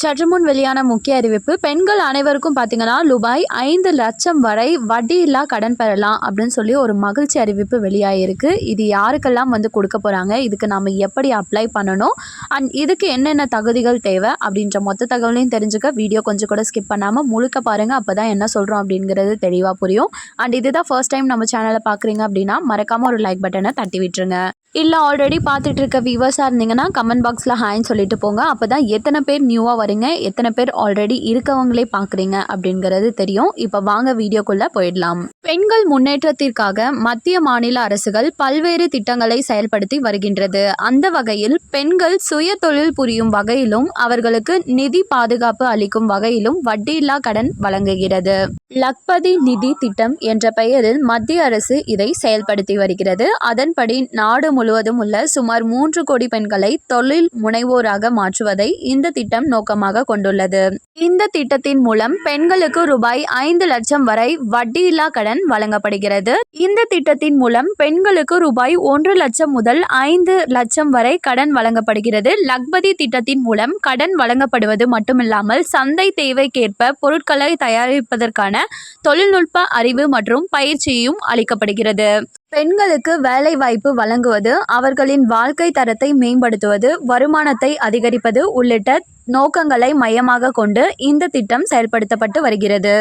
சற்று முன் வெளியான முக்கிய அறிவிப்பு பெண்கள் அனைவருக்கும் பார்த்தீங்கன்னா ரூபாய் ஐந்து லட்சம் வரை வட்டியில்லா கடன் பெறலாம் அப்படின்னு சொல்லி ஒரு மகிழ்ச்சி அறிவிப்பு வெளியாகிருக்கு இது யாருக்கெல்லாம் வந்து கொடுக்க போகிறாங்க இதுக்கு நாம் எப்படி அப்ளை பண்ணணும்? அண்ட் இதுக்கு என்னென்ன தகுதிகள் தேவை? அப்படின்ற மொத்த தகவலையும் தெரிஞ்சுக்க வீடியோ கொஞ்சம் கூட ஸ்கிப் பண்ணாமல் முழுக்க பாருங்கள் அப்போ தான் என்ன சொல்கிறோம் அப்படிங்கிறது தெளிவாக புரியும். அண்ட் இதுதான் ஃபர்ஸ்ட் டைம் நம்ம சேனலை பார்க்குறீங்க அப்படின்னா மறக்காமல் ஒரு லைக் பட்டனை தட்டி விட்டுருங்க. இல்லை ஆல்ரெடி பார்த்துட்டு இருக்க வியூவர்ஸாக இருந்தீங்கன்னா கமெண்ட் பாக்ஸில் ஹாய்ன்னு சொல்லிட்டு போங்க. அப்போ தான் எத்தனை பேர் நியூவாக வரீங்க எத்தனை பேர் ஆல்ரெடி இருக்கவங்களே பார்க்குறீங்க அப்படிங்கிறது தெரியும். இப்போ வாங்க வீடியோக்குள்ளே போயிடலாம். பெண்கள் முன்னேற்றத்திற்காக மத்திய மாநில அரசுகள் பல்வேறு திட்டங்களை செயல்படுத்தி வருகின்றது. அந்த வகையில் பெண்கள் சுய தொழில் புரியும் வகையிலும் அவர்களுக்கு நிதி பாதுகாப்பு அளிக்கும் வகையிலும் வட்டியில்லா கடன் வழங்குகிறது. லக்பதி நிதி திட்டம் என்ற பெயரில் மத்திய அரசு இதை செயல்படுத்தி வருகிறது. அதன்படி நாடு முழுவதும் உள்ள சுமார் மூன்று கோடி பெண்களை தொழில் முனைவோராக மாற்றுவதை இந்த திட்டம் நோக்கமாக கொண்டுள்ளது. இந்த திட்டத்தின் மூலம் பெண்களுக்கு ரூபாய் ஐந்து லட்சம் வரை வட்டியில்லா கடன் வழங்கப்படுகிறது. இந்த திட்டத்தின் மூலம் பெண்களுக்கு ரூபாய் ஒன்று லட்சம் முதல் ஐந்து லட்சம் வரை கடன் வழங்கப்படுகிறது. லக்பதி திட்டத்தின் மூலம் கடன் வழங்கப்படுவது மட்டுமில்லாமல் சந்தை தேவைக்கேற்ப பொருட்களை தயாரிப்பதற்கான தொழில்நுட்ப அறிவு மற்றும் பயிற்சியும் அளிக்கப்படுகிறது. பெண்களுக்கு வேலை வாய்ப்பு வழங்குவது அவர்களின் வாழ்க்கை தரத்தை மேம்படுத்துவது வருமானத்தை அதிகரிப்பது உள்ளிட்ட நோக்கங்களை மையமாக கொண்டு இந்த திட்டம் செயல்படுத்தப்பட்டு வருகிறது.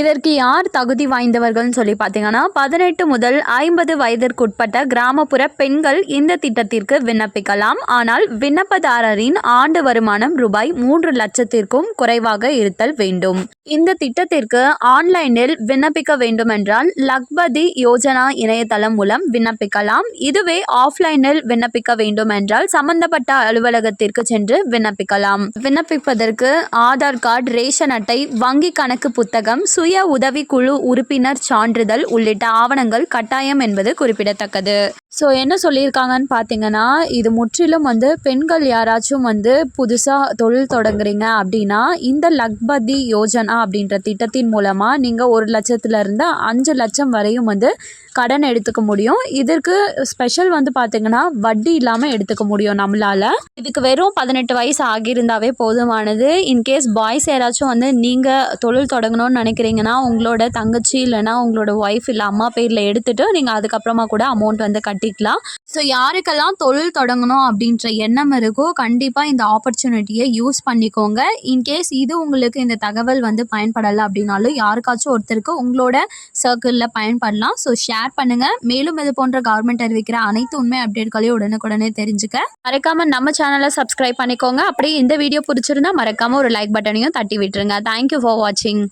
இதற்கு யார் தகுதி வாய்ந்தவர்கள்னு சொல்லி பார்த்தீங்கன்னா பதினெட்டு முதல் ஐம்பது வயதிற்குட்பட்ட கிராமப்புற பெண்கள் இந்த திட்டத்திற்கு விண்ணப்பிக்கலாம். ஆனால் விண்ணப்பதாரரின் ஆண்டு வருமானம் ரூபாய் மூன்று லட்சத்திற்கும் குறைவாக இருத்தல் வேண்டும். இந்த திட்டத்திற்கு ஆன்லைனில் விண்ணப்பிக்க வேண்டுமென்றால் லக்பதி யோஜனா இணையதளம் மூலம் விண்ணப்பிக்கலாம். இதுவே ஆஃப்லைனில் விண்ணப்பிக்க வேண்டுமென்றால் சம்பந்தப்பட்ட அலுவலகத்திற்கு சென்று விண்ணப்பிக்கலாம். விண்ணப்பிப்பதற்கு ஆதார் கார்டு ரேஷன் அட்டை வங்கி கணக்கு புத்தகம் சுய உதவி குழு உறுப்பினர் சான்றிதழ் உள்ளிட்ட ஆவணங்கள் கட்டாயம் என்பது குறிப்பிடத்தக்கது. ஸோ என்ன சொல்லியிருக்காங்கன்னு பார்த்தீங்கன்னா இது முற்றிலும் வந்து பெண்கள் யாராச்சும் வந்து புதுசாக தொழில் தொடங்குறீங்க அப்படின்னா இந்த லக்பதி யோஜனா அப்படின்ற திட்டத்தின் மூலமாக நீங்கள் ஒரு லட்சத்துலேருந்து அஞ்சு லட்சம் வரையும் வந்து கடன் எடுத்துக்க முடியும். இதற்கு ஸ்பெஷல் வந்து பார்த்திங்கன்னா வட்டி இல்லாமல் எடுத்துக்க முடியும் நம்மளால். இதுக்கு வெறும் பதினெட்டு வயசு ஆகியிருந்தாவே போதுமானது. இன்கேஸ் பாய்ஸ் யாராச்சும் வந்து நீங்கள் தொழில் தொடங்கணும்னு நினைக்கிறீங்கன்னா உங்களோட தங்கச்சி இல்லைன்னா உங்களோட ஒய்ஃப் இல்லை அம்மா பேரில் எடுத்துகிட்டு நீங்கள் அதுக்கப்புறமா கூட அமௌண்ட் வந்து கட்டிக்கலாம். ஸோ யாருக்கெல்லாம் தொழில் தொடங்கணும் அப்படின்ற எண்ணம் இருக்கோ கண்டிப்பாக இந்த ஆப்பர்ச்சுனிட்டியை யூஸ் பண்ணிக்கோங்க. இன்கேஸ் இது உங்களுக்கு இந்த தகவல் வந்து பயன்படலை அப்படின்னாலும் யாருக்காச்சும் ஒருத்தருக்கு உங்களோட சர்க்கிளில் பயன்படலாம். ஸோ ஷேர் பண்ணுங்கள் மேலும் இது போன்ற கவர்மெண்ட் அறிவிக்கிற அனைத்து உண்மை அப்டேட்களையும் உடனுக்குடனே தெரிஞ்சுக்க. மறக்காம நம்ம சேனலை சப்ஸ்கிரைப் பண்ணிக்கோங்க. அப்படியே இந்த வீடியோ பிடிச்சிருந்தா மறக்காம ஒரு லைக் பட்டனையும் தட்டி விட்டுருங்க. தேங்க்யூ ஃபார் வாட்சிங்